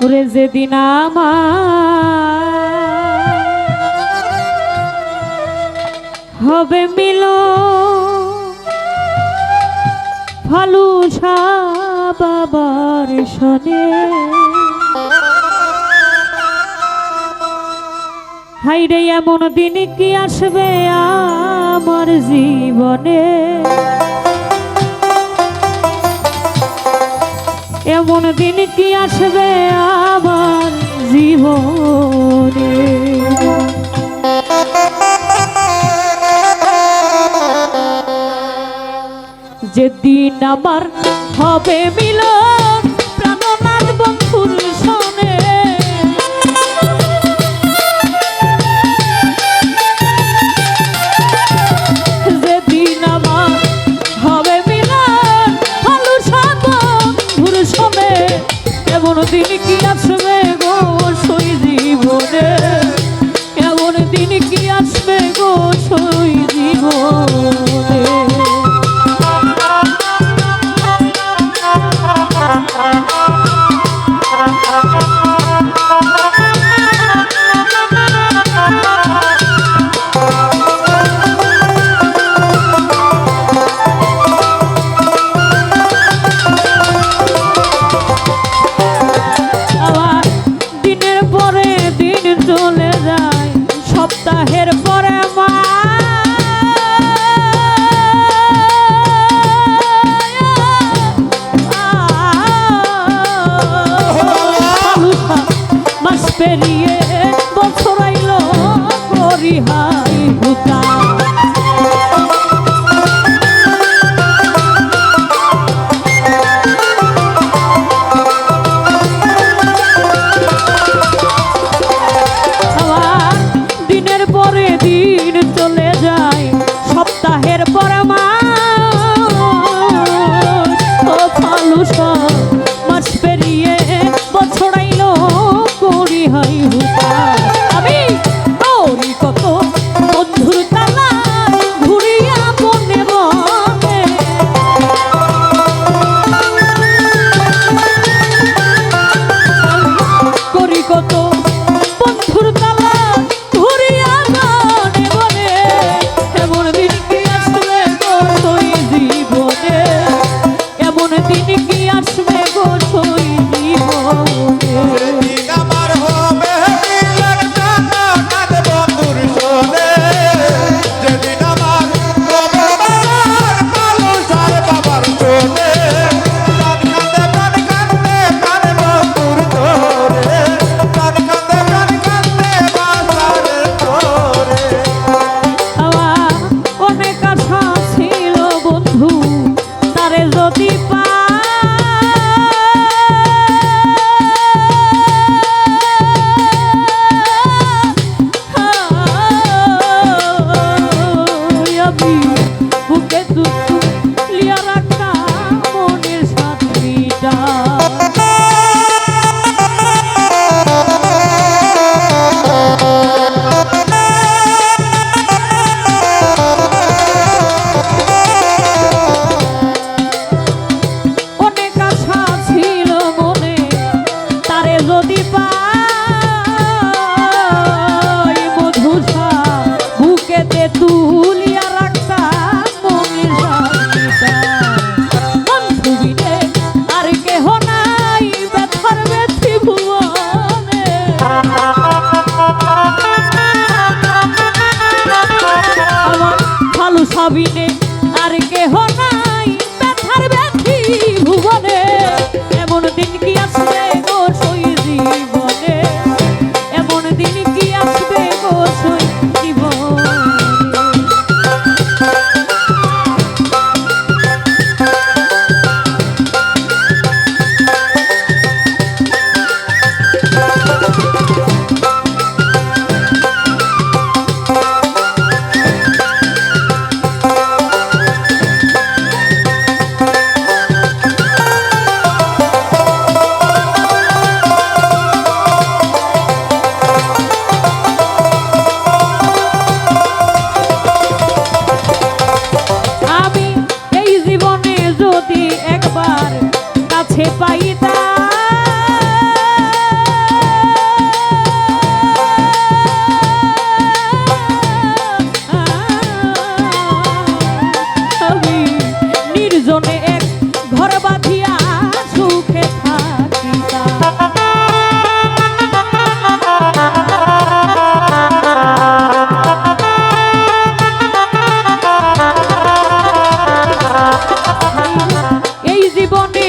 করে যেদিন আমার হবে মিল ফালুসা বাবার শনে হাইরে এমন দিন কি আসবে আমার জীবনে? এমন দিন কি আসবে আমার জীবনে? যেদিন আমার হবে মিলন দিন কি আছে? পেরিয়ে বছরাইল করিহা হয় উপায় পাপি পা ভাবিনে